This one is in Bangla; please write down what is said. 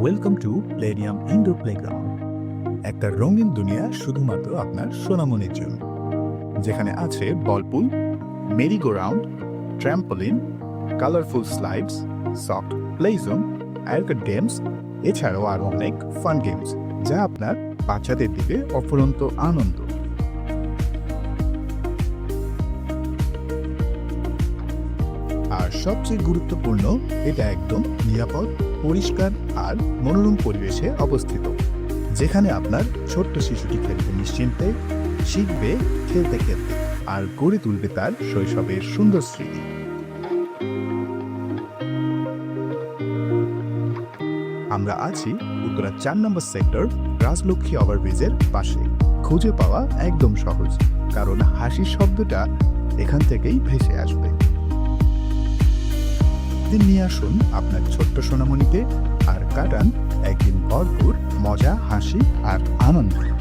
Welcome to Playdium indoor playground একটা রঙিন দুনিয়া শুধুমাত্র আপনার সোনামনির জন্য। যেখানে আছে ball pool merry go round trampoline colourful slides soft play zone zone অ্যালকার games এছাড়াও আরও অনেক ফান গেমস যা আপনার বাচ্চাদের দিকে অফুরন্ত আনন্দ আর সবচেয়ে গুরুত্বপূর্ণ, এটা একদম নিরাপদ, পরিষ্কার আর মনোরম পরিবেশে অবস্থিত, যেখানে আপনার ছোট্ট শিশুটি খেলবে নিশ্চিন্তে, শিখবে, খেলতে খেলতে আর গড়ে তুলবে তার শৈশবের সুন্দর স্মৃতি। আমরা আছি উত্তরা চার নম্বর সেক্টর রাজলক্ষ্মী ওভারব্রিজের পাশে। খুঁজে পাওয়া একদম সহজ, কারণ হাসির শব্দটা এখান থেকেই ভেসে আসবে। দিন নিয়ে আসুন আপনার ছোট্ট সোনামণিতে আর কাটান একদিন ভরপুর মজা হাসি আর আনন্দ।